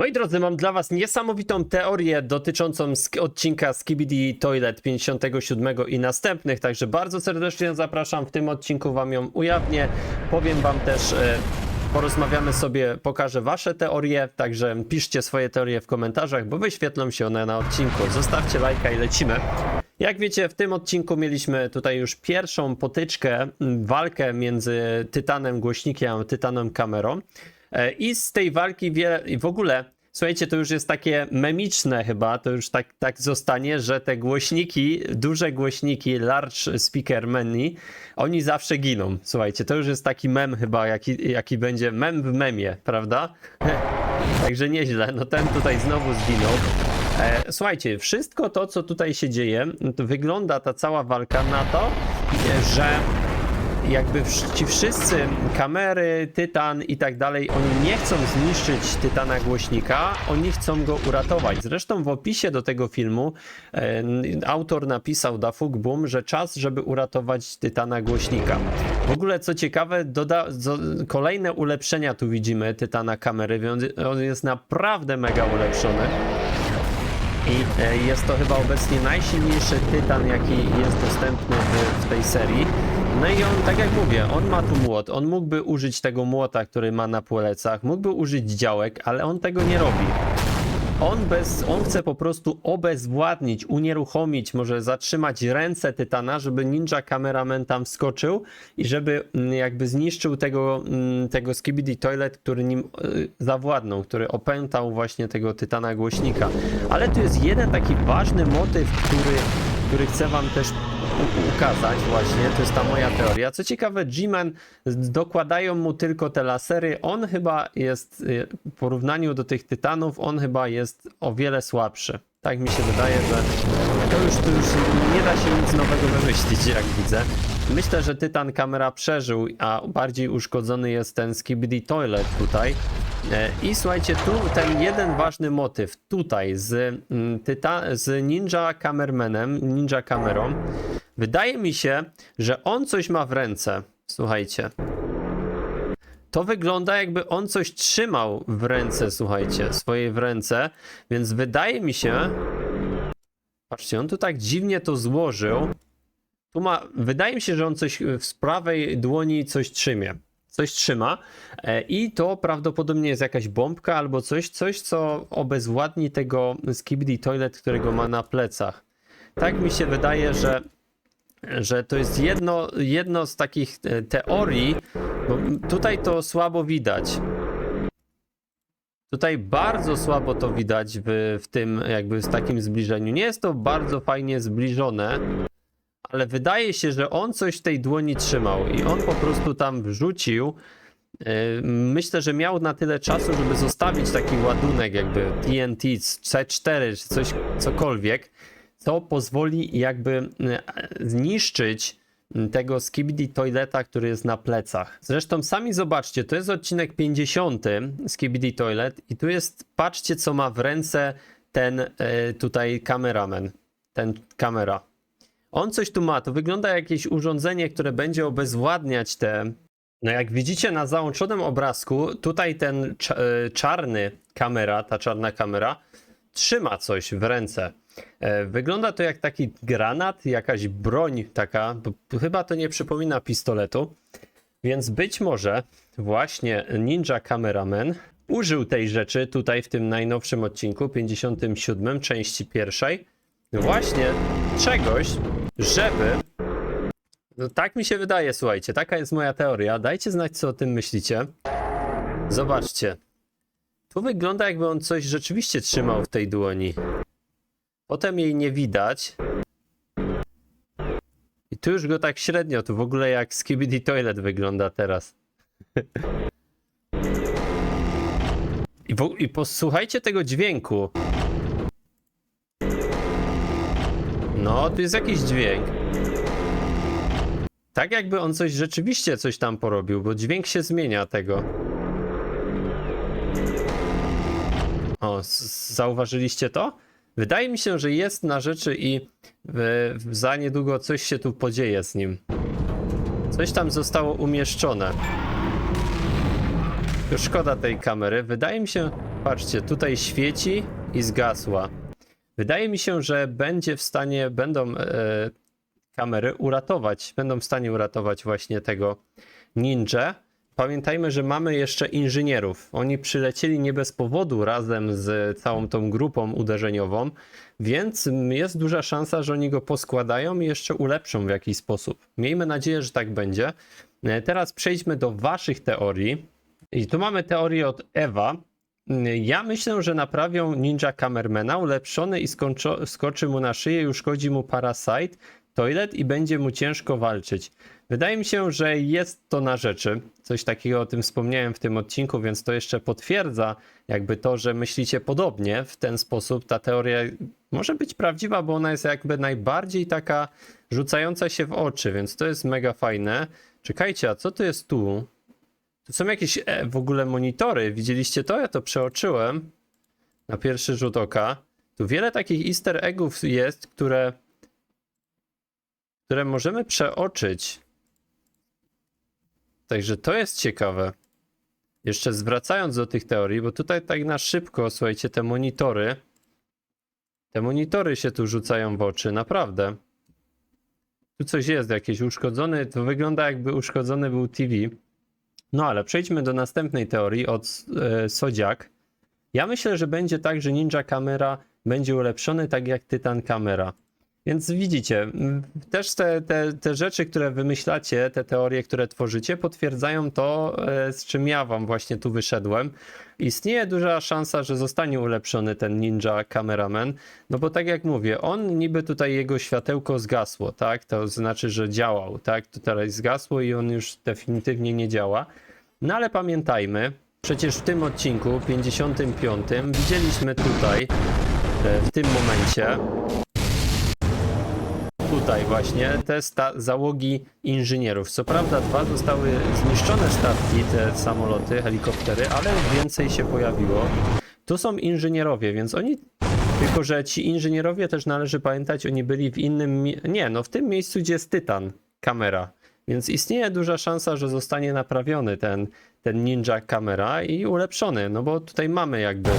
Moi drodzy, mam dla Was niesamowitą teorię dotyczącą odcinka Skibidi Toilet 57 i następnych, także bardzo serdecznie zapraszam. W tym odcinku Wam ją ujawnię. Powiem Wam też, e, porozmawiamy sobie, pokażę Wasze teorie, także piszcie swoje teorie w komentarzach, bo wyświetlą się one na odcinku. Zostawcie lajka i lecimy. Jak wiecie, w tym odcinku mieliśmy tutaj już pierwszą potyczkę, walkę między Tytanem głośnikiem a Tytanem kamerą. E, I z tej walki wiele, w ogóle, słuchajcie, to już jest takie memiczne chyba, to już tak, tak zostanie, że te głośniki, duże głośniki, large speaker menu, oni zawsze giną. Słuchajcie, to już jest taki mem chyba, jaki, jaki będzie mem w memie, prawda? Także nieźle, no ten tutaj znowu zginął. E, słuchajcie, wszystko to, co tutaj się dzieje, to wygląda ta cała walka na to, że jakby ci wszyscy kamery, tytan i tak dalej, oni nie chcą zniszczyć tytana głośnika, oni chcą go uratować. Zresztą w opisie do tego filmu e, autor napisał Dafuk Boom, że czas, żeby uratować tytana głośnika. W ogóle co ciekawe, doda, zo, kolejne ulepszenia tu widzimy tytana kamery, więc on jest naprawdę mega ulepszony. I e, jest to chyba obecnie najsilniejszy tytan, jaki jest dostępny w, w tej serii. No i on, tak jak mówię, on ma tu młot. On mógłby użyć tego młota, który ma na plecach, mógłby użyć działek, ale on tego nie robi. On, bez, on chce po prostu obezwładnić, unieruchomić, może zatrzymać ręce Tytana, żeby ninja kameraman tam wskoczył i żeby mm, jakby zniszczył tego, mm, tego Skibidi Toilet, który nim y, zawładnął, który opętał właśnie tego Tytana głośnika. Ale tu jest jeden taki ważny motyw, który, który chcę wam też ukazać właśnie, to jest ta moja teoria. Co ciekawe, G-Man dokładają mu tylko te lasery. On chyba jest, y, w porównaniu do tych tytanów, on chyba jest o wiele słabszy. Tak mi się wydaje, że to już, to już nie da się nic nowego wymyślić, jak widzę. Myślę, że Tytan kamera przeżył, a bardziej uszkodzony jest ten Skibidi Toilet tutaj. E, I słuchajcie, tu ten jeden ważny motyw tutaj z, mm, tyta, z Ninja Cameranem, Ninja kamerą. Wydaje mi się, że on coś ma w ręce. Słuchajcie. To wygląda jakby on coś trzymał w ręce, słuchajcie, swojej w ręce, więc wydaje mi się, patrzcie, on tu tak dziwnie to złożył. Tu ma, wydaje mi się, że on coś w prawej dłoni coś trzymie. Coś trzyma e, i to prawdopodobnie jest jakaś bombka albo coś, coś co obezwładni tego Skibidi Toilet, którego ma na plecach. Tak mi się wydaje, że że to jest jedno, jedno z takich e, teorii, bo tutaj to słabo widać. Tutaj bardzo słabo to widać w, w tym jakby z takim zbliżeniu. Nie jest to bardzo fajnie zbliżone, ale wydaje się, że on coś w tej dłoni trzymał i on po prostu tam wrzucił. E, Myślę, że miał na tyle czasu, żeby zostawić taki ładunek jakby TNT, C4 czy coś, cokolwiek, co pozwoli jakby e, zniszczyć tego Skibidi Toileta, który jest na plecach. Zresztą sami zobaczcie, to jest odcinek 50 Skibidi Toilet i tu jest, patrzcie co ma w ręce ten e, tutaj kameraman, ten kamera. On coś tu ma, to wygląda jak jakieś urządzenie, które będzie obezwładniać te. No jak widzicie na załączonym obrazku, tutaj ten e, czarny kamera, ta czarna kamera, trzyma coś w ręce. E, Wygląda to jak taki granat, jakaś broń taka, chyba to nie przypomina pistoletu. Więc być może właśnie Ninja Cameraman użył tej rzeczy tutaj w tym najnowszym odcinku, 57, części pierwszej, właśnie czegoś, żeby. No tak mi się wydaje, słuchajcie, taka jest moja teoria. Dajcie znać, co o tym myślicie. Zobaczcie. Tu wygląda, jakby on coś rzeczywiście trzymał w tej dłoni. Potem jej nie widać. I tu już go tak średnio, tu w ogóle jak Skibidi Toilet wygląda teraz. I, po, I posłuchajcie tego dźwięku. No, tu jest jakiś dźwięk. Tak jakby on coś rzeczywiście coś tam porobił, bo dźwięk się zmienia tego. O, zauważyliście to? Wydaje mi się, że jest na rzeczy i za niedługo coś się tu podzieje z nim. Coś tam zostało umieszczone. Już szkoda tej kamery. Wydaje mi się, Patrzcie, tutaj świeci i zgasła. Wydaje mi się, że będzie w stanie, będą e, kamery uratować, będą w stanie uratować właśnie tego ninja. Pamiętajmy, że mamy jeszcze inżynierów. Oni przylecieli nie bez powodu razem z całą tą grupą uderzeniową, więc jest duża szansa, że oni go poskładają i jeszcze ulepszą w jakiś sposób. Miejmy nadzieję, że tak będzie. E, Teraz przejdźmy do waszych teorii. I tu mamy teorię od Ewa. Ja myślę, że naprawią Ninja Kamermana, ulepszony i skończo- skoczy mu na szyję i uszkodzi mu Parasite, Toilet i będzie mu ciężko walczyć. Wydaje mi się, że jest to na rzeczy. Coś takiego o tym wspomniałem w tym odcinku, więc to jeszcze potwierdza jakby to, że myślicie podobnie w ten sposób. Ta teoria może być prawdziwa, bo ona jest jakby najbardziej taka rzucająca się w oczy, więc to jest mega fajne. Czekajcie, a co to jest tu? Tu są jakieś e, w ogóle monitory. Widzieliście to? Ja to przeoczyłem na pierwszy rzut oka. Tu wiele takich easter eggów jest, które, które możemy przeoczyć. Także to jest ciekawe. Jeszcze zwracając do tych teorii, bo tutaj tak na szybko, słuchajcie, te monitory. Te monitory się tu rzucają w oczy, naprawdę. Tu coś jest, jakiś uszkodzony. To wygląda jakby uszkodzony był TV. No ale przejdźmy do następnej teorii od e, Sodziak. Ja myślę, że będzie tak, że Ninja Kamera będzie ulepszony tak jak Tytan Kamera. Więc widzicie, też te, te, te rzeczy, które wymyślacie, te teorie, które tworzycie, potwierdzają to, e, z czym ja wam właśnie tu wyszedłem. Istnieje duża szansa, że zostanie ulepszony ten Ninja Cameraman, no bo tak jak mówię, on niby tutaj jego światełko zgasło, tak? To znaczy, że działał, tak? To teraz zgasło i on już definitywnie nie działa. No ale pamiętajmy, przecież w tym odcinku 55 widzieliśmy tutaj, e, w tym momencie, tutaj właśnie te załogi inżynierów. Co prawda dwa zostały zniszczone statki, te samoloty, helikoptery, ale więcej się pojawiło. Tu są inżynierowie, więc oni tylko, że ci inżynierowie też należy pamiętać, oni byli w innym. Nie, no w tym miejscu, gdzie jest Tytan, kamera. Więc istnieje duża szansa, że zostanie naprawiony ten, ten ninja kamera i ulepszony, no bo tutaj mamy jakby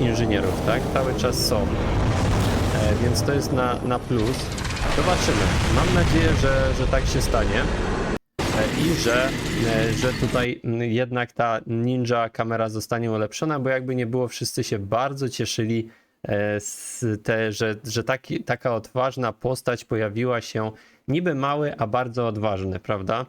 inżynierów, tak? Cały czas są. E, więc to jest na, na plus. Zobaczymy. Mam nadzieję, że, że tak się stanie. E, I że, e, że tutaj jednak ta ninja kamera zostanie ulepszona, bo jakby nie było, wszyscy się bardzo cieszyli, e, te, że, że taki, taka odważna postać pojawiła się. Niby mały, a bardzo odważny, prawda?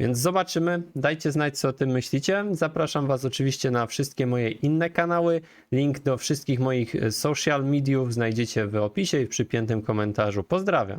Więc zobaczymy. Dajcie znać, co o tym myślicie. Zapraszam Was oczywiście na wszystkie moje inne kanały. Link do wszystkich moich social mediów znajdziecie w opisie i w przypiętym komentarzu. Pozdrawiam.